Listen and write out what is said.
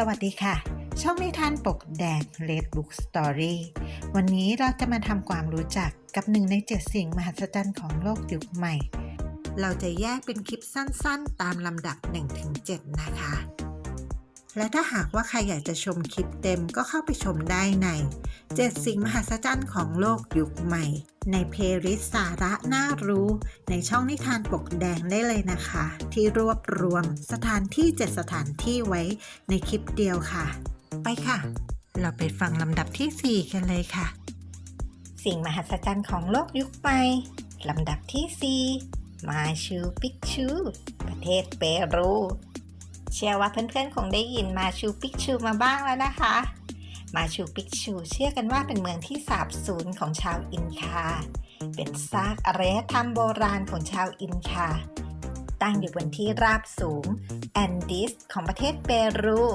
สวัสดีค่ะ ช่องนิทานปกแดง Red Book Story วันนี้เราจะมาทำความรู้จักกับหนึ่งในเจ็ดสิ่งมหัศจรรย์ของโลกยุคใหม่ เราจะแยกเป็นคลิปสั้นๆ ตามลำดับ 1-7 นะคะ และถ้าหากว่าใครอยากจะชมคลิปเต็มก็เข้าไปชมได้ใน 7 สิ่งมหัศจรรย์ของโลกยุคใหม่ ในเพลย์ลิสสาระน่ารู้ ในช่องนิทานปกแดงได้เลยนะคะ ที่รวบรวมสถานที่ 7 สถานที่ไว้ในคลิปเดียวค่ะ ไปค่ะ เราไปฟังลำดับทีสี่4 กันเลยค่ะ สิ่งมหัศจรรย์ของโลกยุคใหม่ลำดับที่ 4 มาชูปิกชู ประเทศเปรู เชื่อว่าเพื่อนๆ คงได้ยินมาชูปิกชูมาบ้างแล้วนะคะ มาชูปิกชูเชื่อกันว่าเป็นเมืองที่สาบสูญของชาวอินคา เป็นซากอารยธรรมโบราณของชาวอินคา ตั้งอยู่บนที่ราบสูงแอนดิสของประเทศเปรู